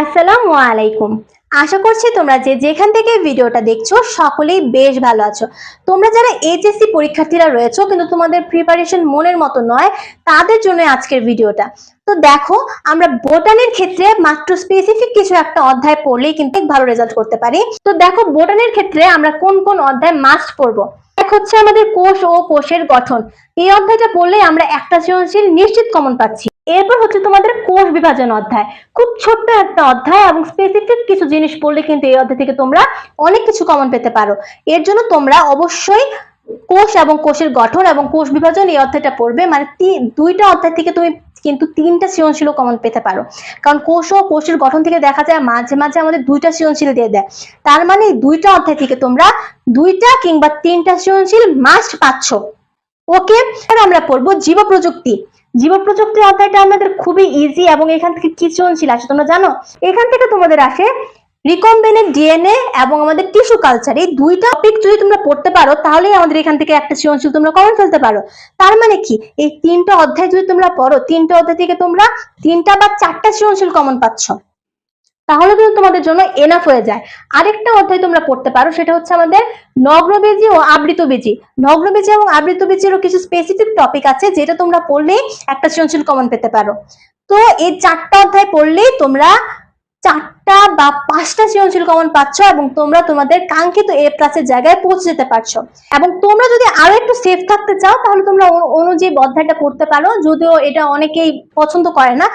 আসসালামু আলাইকুম। আশা করছি তোমরা যে যেখান থেকে ভিডিওটা দেখছ সকলেই বেশ ভালো আছো। তোমরা যারা এইচএসসি পরীক্ষার্থীরা রয়েছো কিন্তু তোমাদের প্রিপারেশন মনের মতো নয়, তাদের জন্য আজকের ভিডিওটা। তো দেখো, আমরা বোটানির ক্ষেত্রে মাত্র স্পেসিফিক কিছু একটা অধ্যায় পড়লেই কিন্তু ভালো রেজাল্ট করতে পারি। তো দেখো, বোটানির ক্ষেত্রে আমরা কোন কোন অধ্যায় মাস্ট পড়ব? হচ্ছে আমাদের কোষ ও কোষের গঠন। এই অধ্যায়টা পড়লে আমরা একটা সৃজনশীল নিশ্চিত কমন পাচ্ছি। এরপর হচ্ছে তোমাদের কোষ বিভাজন অধ্যায়। খুব ছোট্ট একটা অধ্যায় এবং স্পেসিফিক কিছু জিনিস পড়লে কিন্তু এই অধ্যায় থেকে তোমরা অনেক কিছু কমন পেতে পারো। এর জন্য তোমরা অবশ্যই কোষ এবং কোষের গঠন এবং কোষ বিভাজন এই অধ্যায়টা পড়বে। মানে দুইটা অধ্যায় থেকে তুমি কিন্তু তিনটা সৃজনশীল কমন পেতে পারো। কারণ কোষ ও কোষের গঠন থেকে দেখা যায় মাঝে মাঝে আমাদের দুইটা সৃজনশীল দিয়ে দেয়। তার মানে দুইটা অধ্যায় থেকে তোমরা দুইটা কিংবা তিনটা সৃজনশীল মাস্ট পাচ্ছ। ওকে আমরা পড়ব জীব প্রযুক্তি জীব প্রযুক্তির অধ্যায়টা আমাদের খুবই ইজি এবং এখান থেকে কি সৃজনশীল আসে তোমরা জানো? এখান থেকে তোমাদের আসে রিকম্বিনেন্ট ডিএনএ এবং আমাদের টিস্যু কালচার, এই দুইটা টপিক যদি তোমরা পড়তে পারো, তাহলেই আমাদের এখান থেকে একটা সৃজনশীল তোমরা কমন ফেলতে পারো। তার মানে কি? এই তিনটা অধ্যায় যদি তোমরা পড়ো, তিনটা অধ্যায় থেকে তোমরা তিনটা বা চারটা সৃজনশীল কমন পাচ্ছ। তাহলে কিন্তু তোমাদের জন্য এনাফ হয়ে যায়। আরেকটা অধ্যায় তোমরা পড়তে পারো, সেটা হচ্ছে আমাদের নগ্নবীজি ও আবৃতবীজি। নগ্নবীজি এবং আবৃত আবৃতবীজিরও কিছু স্পেসিফিক টপিক আছে, যেটা তোমরা পড়লেই একটা সৃজনশীল কমন পেতে পারো। তো এই চারটা অধ্যায় পড়লেই তোমরা চারটা বা পাঁচটা সৃজনশীল কমন পাচ্ছ এবং তোমরা তোমাদের কাঙ্ক্ষিত এ প্লাসের জায়গায় পৌঁছে যেতে পারছ। এবং তোমরা যদি আরও একটু সেফ থাকতে চাও, তাহলে তোমরা অনুযায়ী অধ্যায়টা পড়তে পারো। যদিও এটা অনেকেই পছন্দ করে না।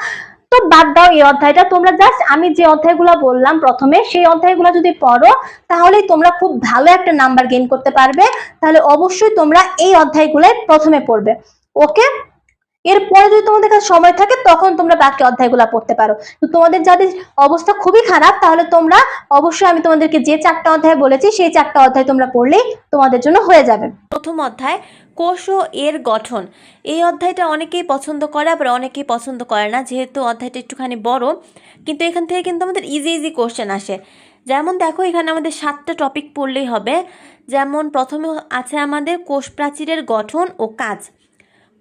তো বাদ দাও এই অধ্যায়টা। তোমরা জাস্ট আমি যে অধ্যায়গুলো বললাম প্রথমে, সেই অধ্যায়গুলো যদি পড়ো, তাহলেই তোমরা খুব ভালো একটা নাম্বার গেইন করতে পারবে। তাহলে অবশ্যই তোমরা এই অধ্যায়গুলো প্রথমে পড়বে। ওকে এরপরে যদি তোমাদের কাছে সময় থাকে, তখন তোমরা বাকি অধ্যায়গুলো পড়তে পারো। তো তোমাদের যাদের অবস্থা খুবই খারাপ, তাহলে তোমরা অবশ্যই আমি তোমাদেরকে যে চারটা অধ্যায় বলেছি, সেই চারটা অধ্যায় তোমরা পড়লেই তোমাদের জন্য হয়ে যাবে। প্রথম অধ্যায়, কোষ ও এর গঠন। এই অধ্যায়টা অনেকেই পছন্দ করে, আবার অনেকেই পছন্দ করে না, যেহেতু অধ্যায়টা একটুখানি বড়। কিন্তু এখান থেকে কিন্তু আমাদের ইজি ইজি কোশ্চেন আসে। যেমন দেখো, এখানে আমাদের সাতটা টপিক পড়লেই হবে। যেমন প্রথমে আছে আমাদের কোষ প্রাচীরের গঠন ও কাজ।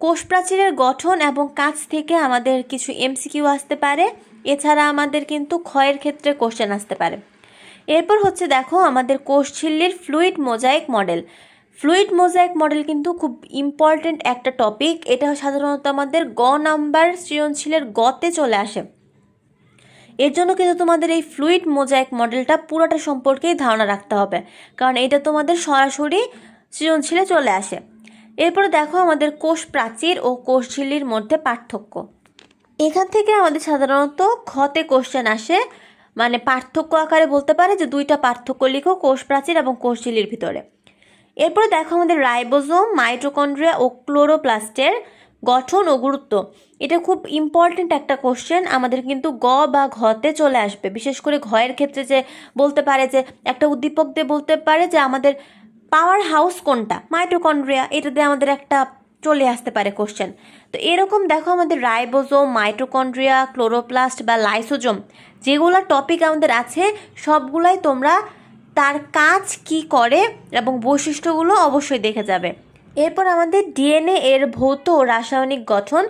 কোষ প্রাচীরের গঠন এবং কাজ থেকে আমাদের কিছু এমসিকিউ আসতে পারে। এছাড়া আমাদের কিন্তু ক্ষয়ের ক্ষেত্রে কোশ্চেন আসতে পারে। এরপর হচ্ছে দেখো আমাদের কোষ ঝিল্লির fluid mosaic model fluid mosaic model কিন্তু খুব ইম্পর্ট্যান্ট একটা টপিক এটা সাধারণত আমাদের গ নাম্বার সৃজনশীলের গতে চলে আসে। এর জন্য কিন্তু তোমাদের এই ফ্লুইড মোজাইক মডেলটা পুরোটা সম্পর্কেই ধারণা রাখতে হবে। কারণ এটা তোমাদের সরাসরি সৃজনশীলে চলে আসে। এরপরে দেখো আমাদের কোষ প্রাচীর ও কোষ ঝিল্লির মধ্যে পার্থক্য। এখান থেকে আমাদের সাধারণত ক্ষতে কোশ্চেন আসে মানে পার্থক্য আকারে বলতে পারে যে দুইটা পার্থক্য লিখো, কোষ প্রাচীর এবং কোষ ঝিল্লির ভিতরে। এরপরে দেখো আমাদের রাইবোজোম, মাইটোকন্ড্রিয়া ও ক্লোরোপ্লাস্টের গঠন ও গুরুত্ব। এটা খুব ইম্পর্ট্যান্ট একটা কোশ্চেন আমাদের কিন্তু গ বা ঘতে চলে আসবে। বিশেষ করে ঘয়ের ক্ষেত্রে যে বলতে পারে যে, একটা উদ্দীপক দিয়ে বলতে পারে যে আমাদের পাওয়ার হাউস কোনটা? মাইটোকন্ড্রিয়া। এটা দিয়ে আমাদের একটা চলে আসতে পারে কোশ্চেন তো এরকম দেখো আমাদের রাইবোজোম, মাইটোকন্ড্রিয়া, ক্লোরোপ্লাস্ট বা লাইসোজোম, যেগুলো টপিক আমাদের আছে, সবগুলাই তোমরা তার কাজ কি করে এবং বৈশিষ্ট্যগুলো অবশ্যই দেখে যাবে। এরপর আমাদের ডিএনএ এর ভৌত রাসায়নিক গঠন।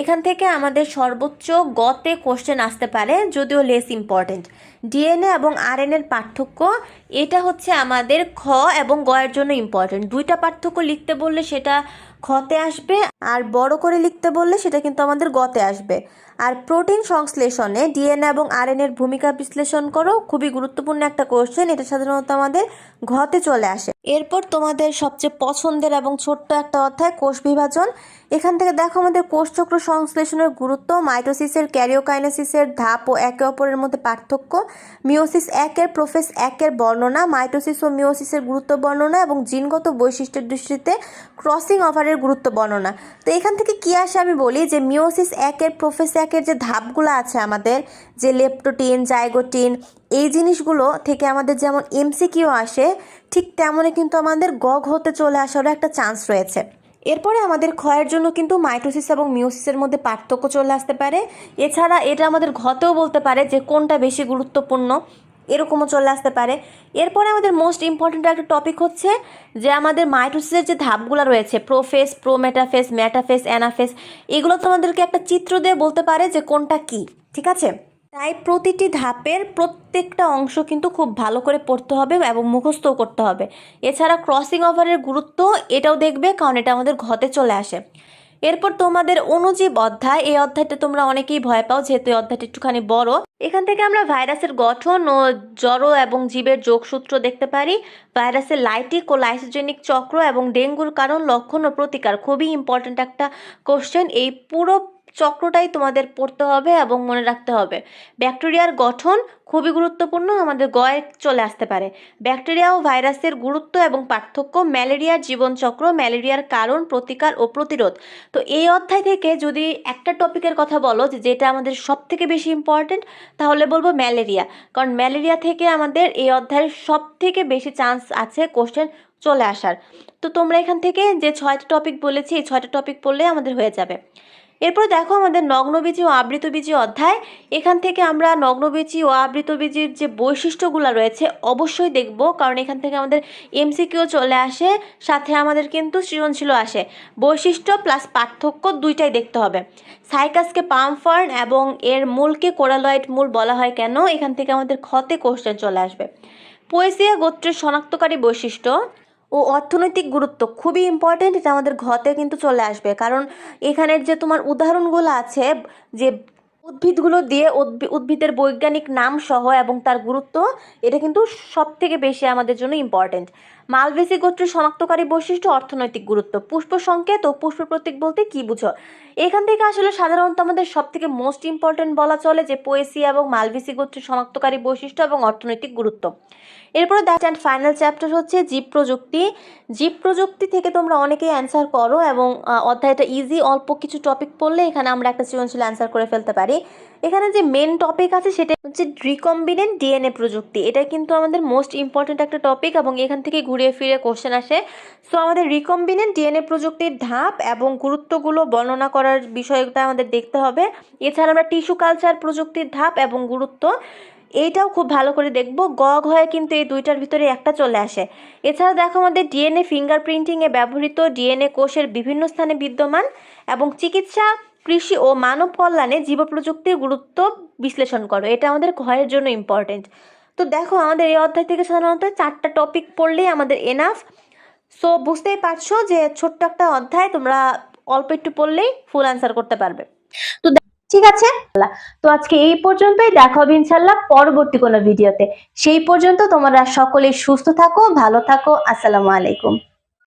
এখান থেকে আমাদের সর্বোচ্চ গতে কোশ্চেন আসতে পারে, যদিও লেস ইম্পর্টেন্ট ডিএনএ এবং আরএনএর পার্থক্য, এটা হচ্ছে আমাদের খ এবং গয়ের জন্য ইম্পর্টেন্ট দুইটা পার্থক্য লিখতে বললে সেটা খতে আসবে, আর বড় করে লিখতে বললে সেটা কিন্তু আমাদের গতে আসবে। আর প্রোটিন সংশ্লেষণে ডিএনএ এবং আরএনএর ভূমিকা বিশ্লেষণ করো, খুবই গুরুত্বপূর্ণ একটা কোশ্চেন এটা সাধারণত আমাদের ঘতে চলে আসে। এরপর তোমাদের সবচেয়ে পছন্দের এবং ছোট্ট একটা অধ্যায়, কোষ বিভাজন। এখান থেকে দেখো আমাদের কোষচক্র সংশ্লেষণের গুরুত্ব, মাইটোসিসের ক্যারিওকাইনেসিসের ধাপ ও একে অপরের মধ্যে পার্থক্য। মিওসিস একের প্রোফেস একের বর্ণনা, মাইটোসিস ও মিওসিসের গুরুত্ব বর্ণনা এবং জিনগত বৈশিষ্ট্যের দৃষ্টিতে ক্রসিং ওভারের গুরুত্ব বর্ণনা। তো এখান থেকে কি আসে আমি বলি যে মিওসিস একের, প্রোফেস একের যে ধাপগুলো আছে আমাদের, যে লেপটোটিন, জাইগোটিন, এই জিনিসগুলো থেকে আমাদের যেমন এমসিকিউ আসে, ঠিক তেমনই কিন্তু আমাদের গগ হতে চলে আসারও একটা চান্স রয়েছে। এরপরে আমাদের ক্ষয়ের জন্য কিন্তু মাইটোসিস এবং মিওসিসের মধ্যে পার্থক্য চলে আসতে পারে। এছাড়া এটা আমাদের ঘতেও বলতে পারে যে কোনটা বেশি গুরুত্বপূর্ণ, এরকমও চলে আসতে পারে। এরপরে আমাদের মোস্ট ইম্পর্ট্যান্ট একটা টপিক হচ্ছে যে আমাদের মাইটোসিসের যে ধাপগুলো রয়েছে প্রোফেস প্রোমেটাফেস ম্যাটাফেস অ্যানাফেস এগুলো তোমাদেরকে একটা চিত্র দিয়ে বলতে পারে যে কোনটা কি, ঠিক আছে? তাই প্রতিটি ধাপের প্রত্যেকটা অংশ কিন্তু খুব ভালো করে পড়তে হবে এবং মুখস্থও করতে হবে। এছাড়া ক্রসিং ওভারের গুরুত্ব এটাও দেখবে কারণ এটা আমাদের ঘতে চলে আসে। এরপর তোমাদের অনুজীব অধ্যায়, এই অধ্যায়টা তোমরা অনেকেই ভয় পাও যেহেতু এই অধ্যায়টা একটুখানি বড়। এখান থেকে আমরা ভাইরাসের গঠন ও জড় এবং জীবের যোগসূত্র দেখতে পারি। ভাইরাসের লাইটিক ও লাইসোজেনিক চক্র এবং ডেঙ্গুর কারণ, লক্ষণ ও প্রতিকার। খুবই ইম্পর্ট্যান্ট একটা কোশ্চেন এই পুরো চক্রটাই তোমাদের পড়তে হবে এবং মনে রাখতে হবে। ব্যাকটেরিয়ার গঠন খুবই গুরুত্বপূর্ণ, আমাদের গয়ে চলে আসতে পারে। ব্যাকটেরিয়া ও ভাইরাসের গুরুত্ব এবং পার্থক্য ম্যালেরিয়ার জীবনচক্র, ম্যালেরিয়ার কারণ, প্রতিকার ও প্রতিরোধ। তো এই অধ্যায় থেকে যদি একটা টপিকের কথা বলো যেটা আমাদের সব থেকে বেশি ইম্পর্ট্যান্ট তাহলে বলব ম্যালেরিয়া। কারণ ম্যালেরিয়া থেকে আমাদের এই অধ্যায়ের সব থেকে বেশি চান্স আছে কোশ্চেন চলে আসার। তো তোমরা এখান থেকে যে ছয়টা টপিক বলেছি, এই ছয়টা টপিক পড়লে আমাদের হয়ে যাবে। এরপর দেখো আমাদের নগ্নবীজি ও আবৃতবীজি অধ্যায়। এখান থেকে আমরা নগ্নবীজি ও আবৃতবীজির যে বৈশিষ্ট্যগুলো রয়েছে অবশ্যই দেখব, কারণ এখান থেকে আমাদের এমসিকিউ চলে আসে, সাথে আমাদের কিন্তু সৃজনশীলও আসে। বৈশিষ্ট্য প্লাস পার্থক্য দুইটাই দেখতে হবে। সাইকাসকে পাম ফার্ন এবং এর মূলকে কোরালয়েড মূল বলা হয় কেন? এখান থেকে আমাদের ক্ষতে কোশ্চেন চলে আসবে। পোয়েসিয়া গোত্রের শনাক্তকারী বৈশিষ্ট্য ও অর্থনৈতিক গুরুত্ব খুবই ইম্পর্টেন্ট এটা আমাদের ঘতে কিন্তু চলে আসবে। কারণ এখানের যে তোমার উদাহরণগুলো আছে, যে উদ্ভিদগুলো দিয়ে উদ্ভি- উদ্ভিদের বৈজ্ঞানিক নাম সহ এবং তার গুরুত্ব, এটা কিন্তু সব থেকে বেশি আমাদের জন্য ইম্পর্টেন্ট মালভেসি গোত্রের শনাক্তকারী বৈশিষ্ট্য, অর্থনৈতিক গুরুত্ব, পুষ্প সংকেত ও পুষ্প প্রতীক বলতে কি বুঝো? এখান থেকে আসলে সাধারণত আমাদের সব থেকে মোস্ট ইম্পর্টেন্ট বলা চলে যে পোয়েসি এবং মালভেসি গোত্রের শনাক্তকারী বৈশিষ্ট্য এবং অর্থনৈতিক গুরুত্ব। এরপরে দ্যাট অ্যান্ড ফাইনাল চ্যাপ্টার হচ্ছে জীব প্রযুক্তি। জীব প্রযুক্তি থেকে তোমরা অনেকেই অ্যান্সার করো এবং অধ্যায়টা ইজি অল্প কিছু টপিক পড়লে এখানে আমরা একটা সৃজনশীল অ্যান্সার করে ফেলতে পারি। এখানে যে মেন টপিক আছে সেটা হচ্ছে রিকম্বিনেন্ট ডিএনএ প্রযুক্তি। এটা কিন্তু আমাদের মোস্ট ইম্পর্ট্যান্ট একটা টপিক এবং এখান থেকে ঘুরিয়ে ফিরে কোশ্চেন আসে। সো আমাদের রিকম্বিনেন্ট ডিএনএ প্রযুক্তির ধাপ এবং গুরুত্বগুলো বর্ণনা করার বিষয়টা আমাদের দেখতে হবে। এছাড়া আমরা টিস্যু কালচার প্রযুক্তির ধাপ এবং গুরুত্ব, এইটাও খুব ভালো করে দেখব। গ ঘয়ে কিন্তু এই দুইটার ভিতরে একটা চলে আসে। এছাড়া দেখো আমাদের ডিএনএ ফিঙ্গার প্রিন্টিংয়ে ব্যবহৃত ডিএনএ কোষের বিভিন্ন স্থানে বিদ্যমান এবং চিকিৎসা, কৃষি ও মানব কল্যাণে জীব প্রযুক্তির গুরুত্ব বিশ্লেষণ করো। এটা আমাদের ঘয়ের জন্য ইম্পর্টেন্ট তো দেখো, আমাদের এই অধ্যায় থেকে সাধারণত চারটা টপিক পড়লেই আমাদের এনাফ সো বুঝতেই পারছ যে ছোট্ট একটা অধ্যায়, তোমরা অল্প একটু পড়লেই ফুল অ্যান্সার করতে পারবে। তো ঠিক আছে? তো আজকে এই পর্যন্তই। দেখা হবে ইনশাল্লাহ পরবর্তী কোনো ভিডিওতে সেই পর্যন্ত তোমরা সকলে সুস্থ থাকো, ভালো থাকো। আসসালামু আলাইকুম।